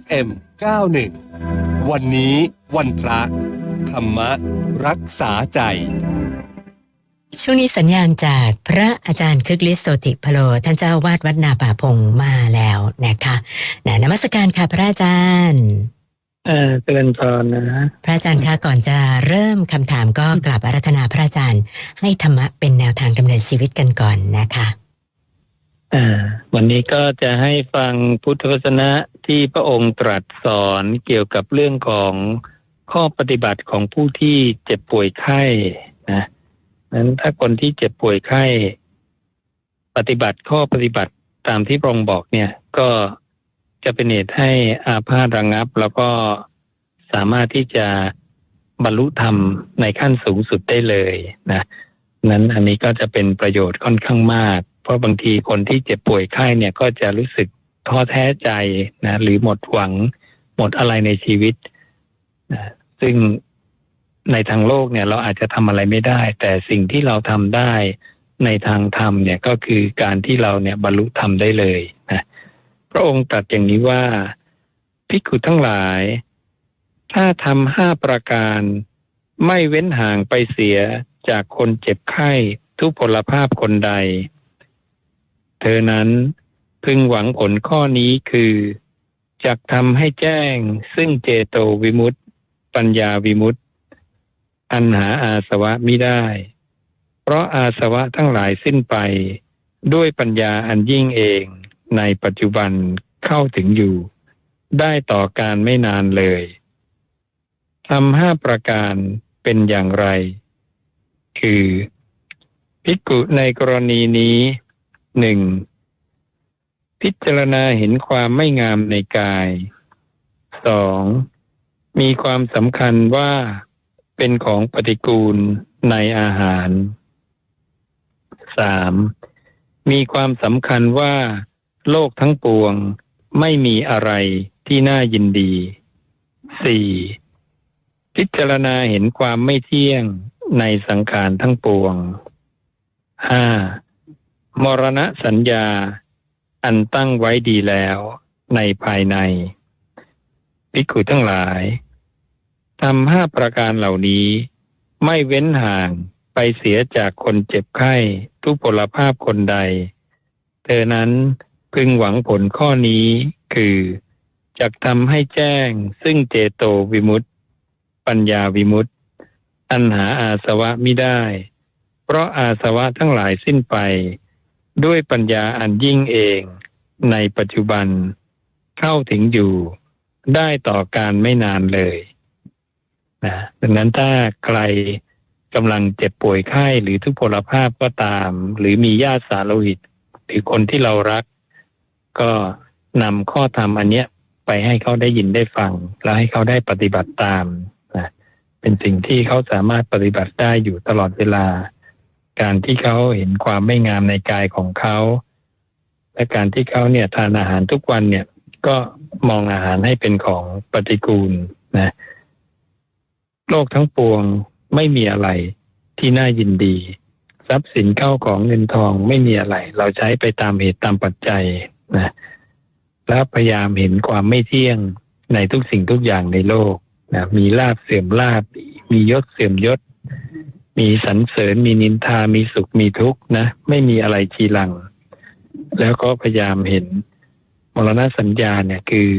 FM 91 วันนี้วันพระ ธรรมรักษาใจ ช่วงนี้สัญญาณจากพระอาจารย์คึกฤทธิ์โสติพโล ท่านเจ้าวาดวัดนาป่าพงมาแล้วนะคะนะนมัสการค่ะพระอาจารย์เออเจริญพรนะ พระอาจารย์คะก่อนจะเริ่มคำถามก็กราบอารัธนาพระอาจารย์ ให้ธรรมะเป็นแนวทางดำเนินชีวิตกันก่อนนะคะอ่า วันนี้ก็จะให้ฟังพุทธวจนะที่พระองค์ตรัสสอนเกี่ยวกับเรื่องของข้อปฏิบัติของผู้ที่เจ็บป่วยไข้นะนั้นถ้าคนที่เจ็บป่วยไข้ ปฏิบัติข้อปฏิบัติตามที่พระองค์บอกเนี่ย ก็จะเป็นเหตุให้อาพาธระงับ แล้วก็สามารถที่จะบรรลุธรรมในขั้นสูงสุดได้เลยนะนั้นอันนี้ก็จะเป็นประโยชน์ค่อนข้างมาก เพราะบางทีคนที่เจ็บป่วยไข้เนี่ยก็จะรู้สึกท้อแท้ใจนะหรือหมดหวังหมดอะไรในชีวิตนะซึ่งในทางโลกเนี่ยเราอาจจะทำอะไรไม่ได้ แต่สิ่งที่เราทำได้ในทางธรรมเนี่ยก็คือการที่เราเนี่ยบรรลุธรรมได้เลยนะพระองค์ตรัสอย่างนี้ว่าภิกขุทั้งหลาย ถ้าทำห้าประการไม่เว้นห่างไปเสียจากคนเจ็บไข้ทุพพลภาพคนใด เธอนั้นพึงหวังผลข้อนี้คือจักทำให้แจ้งซึ่งเจโตวิมุตติปัญญาวิมุตติอันหาอาสวะมิได้ เพราะอาสวะทั้งหลายสิ้นไป ด้วยปัญญาอันยิ่งเองในปัจจุบันเข้าถึงอยู่ ได้ต่อการไม่นานเลยทำห้าประการเป็นอย่างไร คือ ภิกขุในกรณีนี้ หนึ่งพิจารณาเห็นความไม่งามในกายสองมีความสำคัญว่าเป็นของปฏิกูลในอาหารสามมีความสำคัญว่า โลกทั้งปวงไม่มีอะไรที่น่ายินดีสี่พิจารณาเห็นความไม่เที่ยงในสังขารทั้งปวงห้า มรณะสัญญาอันตั้งไว้ดีแล้วในภายในภิกขุทั้งหลายทำห้าประการเหล่านี้ ไม่เว้นห่างไปเสียจากคนเจ็บไข้ทุพพลภาพคนใด เธอนั้นพึงหวังผลข้อนี้คือจะทำให้แจ้งซึ่งเจโตวิมุตติ ปัญญาวิมุตติ อันหาอาสวะมิได้ เพราะอาสวะทั้งหลายสิ้นไป ด้วยปัญญาอันยิ่งเองในปัจจุบันเข้าถึงอยู่ได้ต่อการไม่นานเลยนะดังนั้นถ้าใครกำลังเจ็บป่วยไข้หรือทุพพลภาพก็ตาม หรือมีญาติสาโลหิต หรือคนที่เรารัก ก็นำข้อธรรมอันเนี้ยไปให้เขาได้ยินได้ฟัง แล้วให้เขาได้ปฏิบัติตามนะเป็นสิ่งที่เขาสามารถปฏิบัติได้อยู่ตลอดเวลา การที่เขาเห็นความไม่งามในกายของเขา และการที่เขาเนี่ยทานอาหารทุกวันเนี่ย ก็มองอาหารให้เป็นของปฏิกูลนะโลกทั้งปวงไม่มีอะไรที่น่ายินดี ทรัพย์สินเข้าของเงินทองไม่มีอะไร เราใช้ไปตามเหตุตามปัจจัยนะแล้วพยายามเห็นความไม่เที่ยงในทุกสิ่งทุกอย่างในโลกนะมีลาบเสื่อมลาบ มียศเสื่อมยศ มีสรรเสริญมีนินทามีสุขมีทุกข์นะ ไม่มีอะไรทีหลัง แล้วก็พยายามเห็นมรณะสัญญาเนี่ยคือ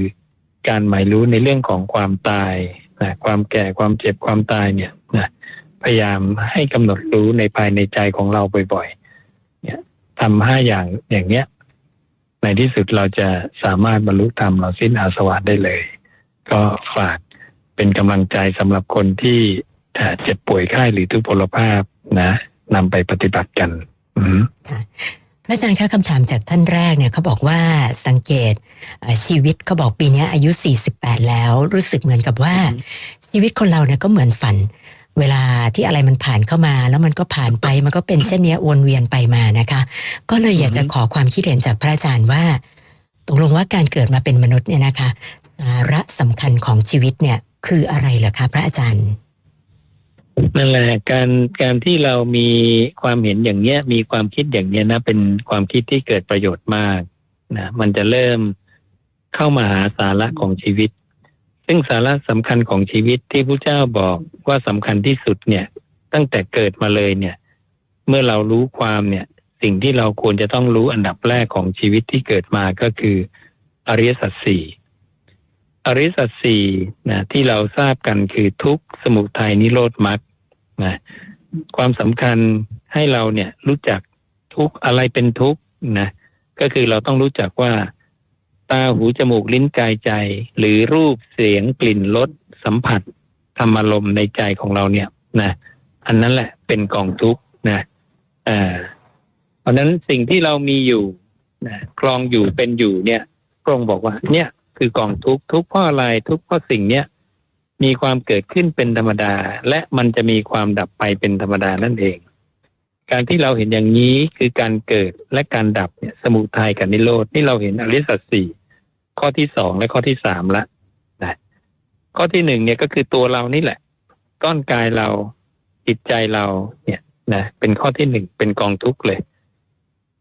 การหมายรู้ในเรื่องของความตายนะความแก่ความเจ็บความตายเนี่ยนะพยายามให้กำหนดรู้ในภายในใจของเราบ่อยๆ เนี่ยทำห้าอย่างอย่างเนี้ย ในที่สุดเราจะสามารถบรรลุธรรมเราสิ้นอาสวะได้เลย ก็ฝากเป็นกำลังใจสำหรับคนที่ เจ็บป่วยไข้หรือทุพพลภาพนะนำไปปฏิบัติกันอืมพระอาจารย์คะคำถามจากท่านแรกเนี่ยเขาบอกว่าสังเกตชีวิตเขาบอกปีนี้อายุ 48 แล้ว รู้สึกเหมือนกับว่า ชีวิตคนเราเนี่ยก็เหมือนฝัน เวลาที่อะไรมันผ่านเข้ามา แล้วมันก็ผ่านไปมันก็เป็นเช่นนี้วนเวียนไปมานะคะ ก็เลยอยากจะขอความคิดเห็นจากพระอาจารย์ว่าตกลงว่าการเกิดมาเป็นมนุษย์เนี่ยนะคะ สาระสำคัญของชีวิตเนี่ยคืออะไรเหรอคะพระอาจารย์ นั่นแหละการการที่เรามีความเห็นอย่างเนี้ย มีความคิดอย่างเนี้ยนะ เป็นความคิดที่เกิดประโยชน์มากนะมันจะเริ่มเข้ามาหาสาระของชีวิต ซึ่งสาระสำคัญของชีวิตที่พระเจ้าบอกว่าสำคัญที่สุดเนี่ย ตั้งแต่เกิดมาเลยเนี่ย เมื่อเรารู้ความเนี่ย สิ่งที่เราควรจะต้องรู้อันดับแรกของชีวิตที่เกิดมาก็คือ อริยสัจสี่อริยสัจสี่นะที่เราทราบกันคือทุกสมุทัยนิโรธมรรค นะความสำคัญให้เราเนี่ยรู้จักทุกอะไรเป็นทุกนะก็คือเราต้องรู้จักว่าตาหูจมูกลิ้นกายใจ หรือรูปเสียงกลิ่นรสสัมผัสธรรมารมณ์ในใจของเราเนี่ยนะอันนั้นแหละเป็นกองทุกนะอ่าเพราะนั้นสิ่งที่เรามีอยู่นะครองอยู่เป็นอยู่เนี่ยพระองค์บอกว่า เนี่ยคือกองทุกทุกเพราะอะไรทุกเพราะสิ่งเนี้ย มีความเกิดขึ้นเป็นธรรมดา และมันจะมีความดับไปเป็นธรรมดานั่นเอง การที่เราเห็นอย่างนี้คือการเกิดและการดับเนี่ยสมุทัยกับนิโรธนี่เราเห็นอริสัจสี่ข้อที่สองและข้อที่สามละนะข้อที่หนึ่งเนี่ยก็คือตัวเรานี่แหละ ก้อนกายเราจิตใจเราเนี่ยนะเป็นข้อที่หนึ่งเป็นกองทุกข์เลย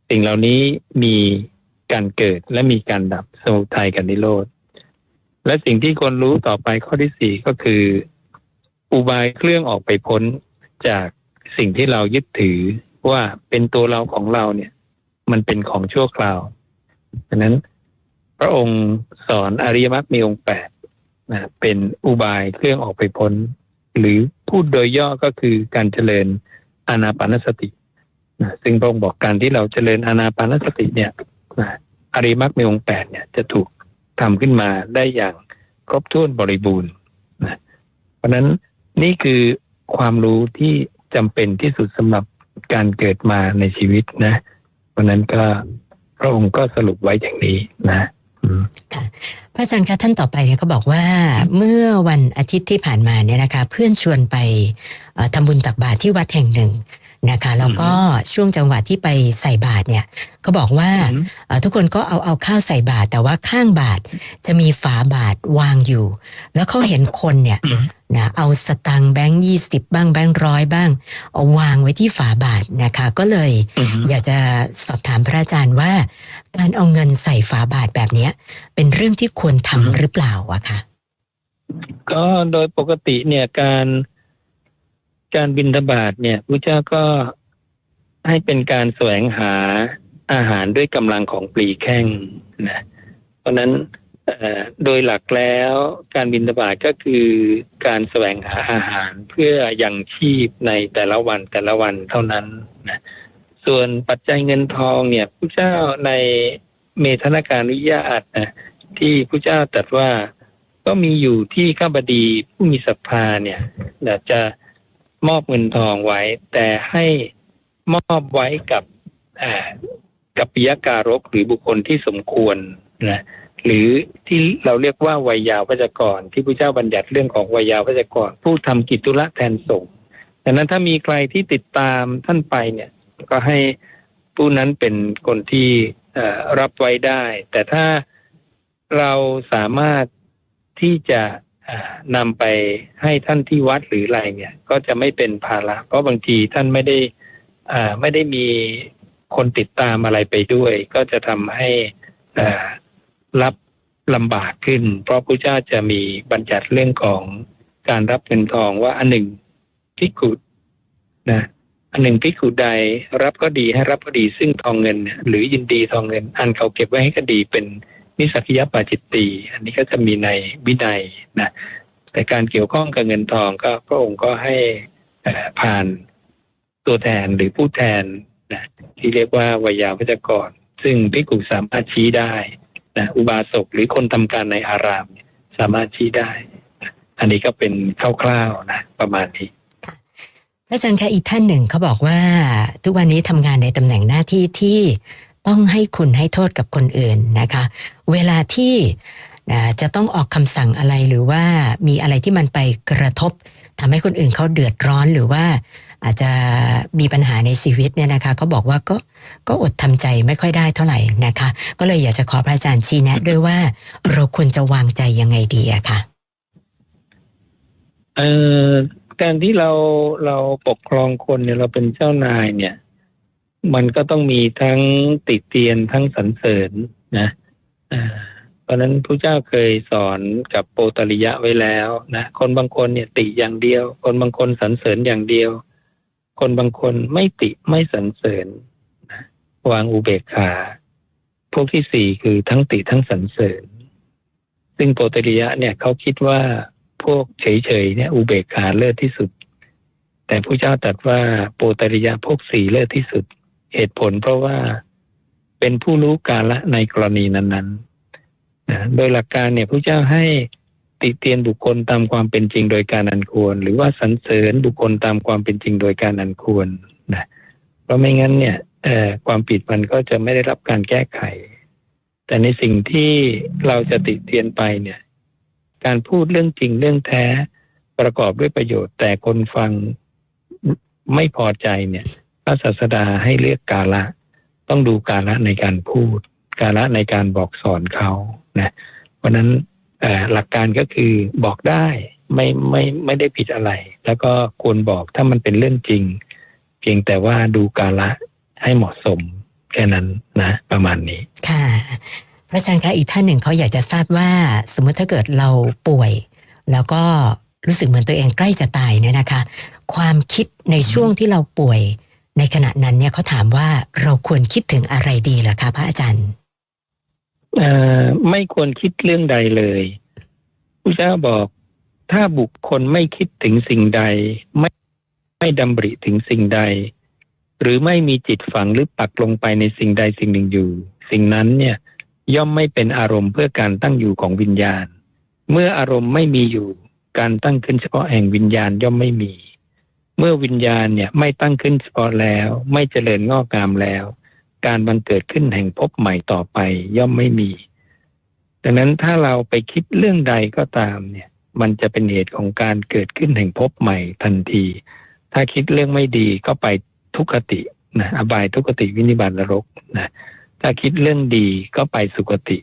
สิ่งเหล่านี้มีการเกิดและมีการดับสมุทัยกับนิโรธ และสิ่งที่ควรรู้ต่อไปข้อที่สี่ก็คือ อุบายเครื่องออกไปพ้นจากสิ่งที่เรายึดถือว่าเป็นตัวเราของเราเนี่ย มันเป็นของชั่วคราวดังนั้นพระองค์สอนอริยมรรคมีองค์แปดนะเป็นอุบายเครื่องออกไปพ้น หรือพูดโดยย่อก็คือการเจริญอานาปานสตินะซึ่งพระองค์บอกการที่เราเจริญอานาปานสติเนี่ยนะอริยมรรคมีองค์แปดเนี่ยจะถูก ทำขึ้นมาได้อย่างครบถ้วนบริบูรณ์นะเพราะนั้นนี่คือความรู้ที่จำเป็นที่สุดสำหรับการเกิดมาในชีวิตนะ เพราะนั้นก็พระองค์ก็สรุปไว้อย่างนี้นะอืมพระอาจารย์คะท่านต่อไปเนี่ยก็บอกว่าเมื่อวันอาทิตย์ที่ผ่านมาเนี่ยนะคะ เพื่อนชวนไปเอ่อทำบุญตักบาตรที่วัดแห่งหนึ่ง นะคะแล้วก็ช่วงจังหวะที่ไปใส่บาตรเนี่ยเขาบอกว่าอืมเอ่อทุกคนก็เอาเอาข้าวใส่บาตรแต่ว่าข้างบาตรจะมีฝาบาตรวางอยู่ แล้วเขาเห็นคนเนี่ยอืมนะเอาสตังค์แบงค์ยี่สิบบ้างแบงค์ร้อยบ้าง เอาวางไว้ที่ฝาบาตรนะคะ ก็เลยอืมอยากจะสอบถามพระอาจารย์ว่า การเอาเงินใส่ฝาบาตรแบบเนี้ย เป็นเรื่องที่ควรทำหรือเปล่าอะคะก็โดยปกติเนี่ยการ การบินทบาทเนี่ยพระเจ้าก็ให้เป็นการแสวงหาอาหารด้วยกำลังของปลีแข้งนะเพราะนั้นโดยหลักแล้วการบินทบาทก็คือการแสวงหาอาหารเพื่ออยังชีพในแต่ละวันแต่ละวันเท่านั้นนะส่วนปัจจัยเงินทองเนี่ยพระเจ้าในเมธนาการอนุญาตนะที่พระเจ้าตรัสว่าก็มีอยู่ที่ข้าบดีผู้มีศรัทธาเนี่ยอยากจะ มอบเงินทองไว้ แต่ให้มอบไว้กับกับปิยการกหรือบุคคลที่สมควรนะหรือที่เราเรียกว่าวัยยาวพจกร ที่พระเจ้าบัญญัติเรื่องของวัยยาวพจกร ผู้ทำกิจธุระแทนสงฆ์ดังนั้นถ้ามีใครที่ติดตามท่านไปเนี่ย ก็ให้ผู้นั้นเป็นคนที่รับไว้ได้ แต่ถ้าเราสามารถที่จะ นำไปให้ท่านที่วัดหรืออะไรเนี่ย ก็จะไม่เป็นภาระเพราะบางทีท่านไม่ได้ไม่ได้มีคนติดตามอะไรไปด้วย ก็จะทำให้รับลำบากขึ้น เพราะพระเจ้าจะมีบัญญัติเรื่องของการรับเงินทองว่าอันหนึ่งพิกุนะอันหนึ่งพิกุใดรับก็ดีให้รับก็ดีซึ่งทองเงิน หรือยินดีทองเงิน อันเขาเก็บไว้ให้ก็ดีเป็น นิสักยปาจิตตีอันนี้ก็จะมีในวินัยนะแต่การเกี่ยวข้องกับเงินทองก็พระองค์ก็ให้ผ่านตัวแทนหรือผู้แทนนะที่เรียกว่าวิยาวัจกร ซึ่งพิกุสามารถชี้ได้นะอุบาสกหรือคนทำการในอารามสามารถชี้ได้ อันนี้ก็เป็นคร่าวๆนะ ประมาณนี้พระอาจารย์คะอีกท่านหนึ่งเขาบอกว่า ทุกวันนี้ทำงานในตำแหน่งหน้าที่ที่ ต้องให้คุณให้โทษกับคนอื่นนะคะ เวลาที่จะต้องออกคำสั่งอะไรหรือว่ามีอะไรที่มันไปกระทบทำให้คนอื่นเขาเดือดร้อนหรือว่าอาจจะมีปัญหาในชีวิตเนี่ยนะคะเขาบอกว่าก็ก็อดทำใจไม่ค่อยได้เท่าไหร่นะคะ ก็เลยอยากจะขอพระอาจารย์ชี้แนะด้วยว่า เราควรจะวางใจยังไงดีอะค่ะเอ่อการที่เราเราปกครองคนเนี่ยเราเป็นเจ้านายเนี่ย มันก็ต้องมีทั้งติเตียนทั้งสรรเสริญนะเพราะฉะนั้นพระเจ้าเคยสอนกับโปตริยะไว้แล้วนะคนบางคนเนี่ยติอย่างเดียว คนบางคนสรรเสริญอย่างเดียว คนบางคนไม่ติไม่สรรเสริญนะวางอุเบกขา พวกที่สี่คือทั้งติทั้งสรรเสริญ ซึ่งโปตริยะเนี่ยเขาคิดว่าพวกเฉยๆเนี่ยอุเบกขาเลิศที่สุด แต่พระเจ้าตรัสว่าโปตริยะพวกสี่เลิศที่สุด เหตุผลเพราะว่าเป็นผู้รู้กาละในกรณีนั้นๆนะโดยหลักการเนี่ยพระเจ้าให้ติเตียนบุคคลตามความเป็นจริงโดยการอันควร หรือว่าสรรเสริญบุคคลตามความเป็นจริงโดยการอันควรนะเพราะไม่งั้นเนี่ยความผิดมันก็จะไม่ได้รับการแก้ไข แต่ในสิ่งที่เราจะติเตียนไปเนี่ย การพูดเรื่องจริงเรื่องแท้ประกอบด้วยประโยชน์ แต่คนฟังไม่พอใจเนี่ย พระศาสดาให้เลือกกาละ ต้องดูกาละในการพูด กาละในการบอกสอนเขานะเพราะนั้นหลักการก็คือบอกได้ไม่ไม่ไม่ได้ผิดอะไร แล้วก็ควรบอกถ้ามันเป็นเรื่องจริง เพียงแต่ว่าดูกาละให้เหมาะสมแค่นั้นนะ ประมาณนี้ ค่ะ พระอาจารย์คะอีกท่านหนึ่งเขาอยากจะทราบว่า สมมติถ้าเกิดเราป่วย แล้วก็รู้สึกเหมือนตัวเองใกล้จะตายเนี่ยนะคะ ความคิดในช่วงที่เราป่วย ในขณะนั้นเนี่ยเขาถามว่าเราควรคิดถึงอะไรดีเหรอคะพระอาจารย์เออไม่ควรคิดเรื่องใดเลยพระเจ้าบอกถ้าบุคคลไม่คิดถึงสิ่งใด ไม่ไม่ดำริถึงสิ่งใด หรือไม่มีจิตฝังหรือปักลงไปในสิ่งใดสิ่งหนึ่งอยู่ สิ่งนั้นเนี่ยย่อมไม่เป็นอารมณ์เพื่อการตั้งอยู่ของวิญญาณ เมื่ออารมณ์ไม่มีอยู่ การตั้งขึ้นเฉพาะแห่งวิญญาณย่อมไม่มี เมื่อวิญญาณเนี่ยไม่ตั้งขึ้นเฉพาะแล้ว ไม่เจริญงอกงามแล้ว การบังเกิดขึ้นแห่งภพใหม่ต่อไปย่อมไม่มี ดังนั้นถ้าเราไปคิดเรื่องใดก็ตามเนี่ย มันจะเป็นเหตุของการเกิดขึ้นแห่งภพใหม่ทันที ถ้าคิดเรื่องไม่ดีก็ไปทุกขตินะอบายทุกขติวินิบาตนรกนะถ้าคิดเรื่องดีก็ไปสุคติ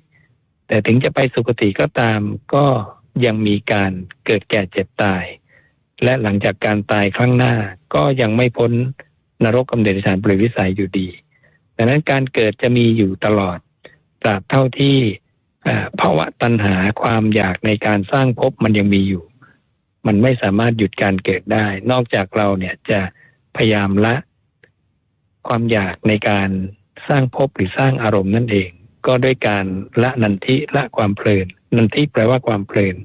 แต่ถึงจะไปสุคติก็ตามก็ยังมีการเกิดแก่เจ็บตาย และหลังจากการตายครั้งหน้าก็ยังไม่พ้นนรกกำเนิดฌานปรตวิสัยอยู่ดีดังนั้นการเกิดจะมีอยู่ตลอดตราบเท่าที่ภาวะตัณหาความอยากในการสร้างภพมันยังมีอยู่ มันไม่สามารถหยุดการเกิดได้ นอกจากเราเนี่ยจะพยายามละ ความอยากในการสร้างภพหรือสร้างอารมณ์นั่นเอง ก็ด้วยการละนันทิละความเพลินนันทิแปลว่าความเพลิน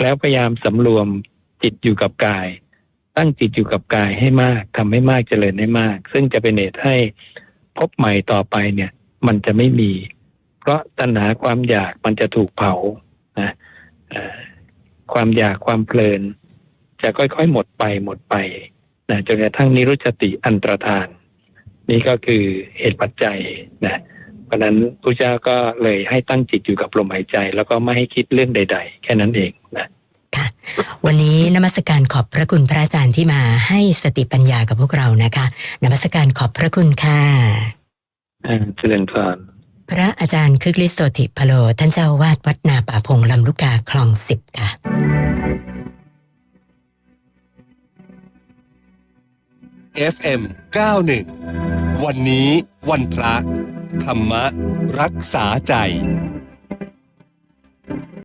แล้วพยายามสำรวม จิตอยู่กับกาย ตั้งจิตอยู่กับกายให้มากทำให้มากเจริญให้มาก ซึ่งจะเป็นเหตุให้พบใหม่ต่อไปเนี่ย มันจะไม่มี เพราะตัณหาความอยากมันจะถูกเผานะความอยากความเพลิน จะค่อยๆหมดไปหมดไปนะจนกระทั่งนิรุชติอันตรธาน นี่ก็คือเหตุปัจจัยนะเพราะฉะนั้นพระเจ้าก็เลยให้ตั้งจิตอยู่กับลมหายใจ แล้วก็ไม่ให้คิดเรื่องใด ๆ แค่นั้นเองนะ ค่ะ วันนี้นมัสการขอบพระคุณพระอาจารย์ที่มาให้สติปัญญากับพวกเรานะคะนมัสการขอบพระคุณค่ะอ่าเจริญพรพระอาจารย์คึกฤทธิ์โสติพโล ท่านเจ้าอาวาดวัดนาป่าพงลำลูกกาคลองสิบค่ะ FM 91วันนี้วันพระธรรมรักษาใจ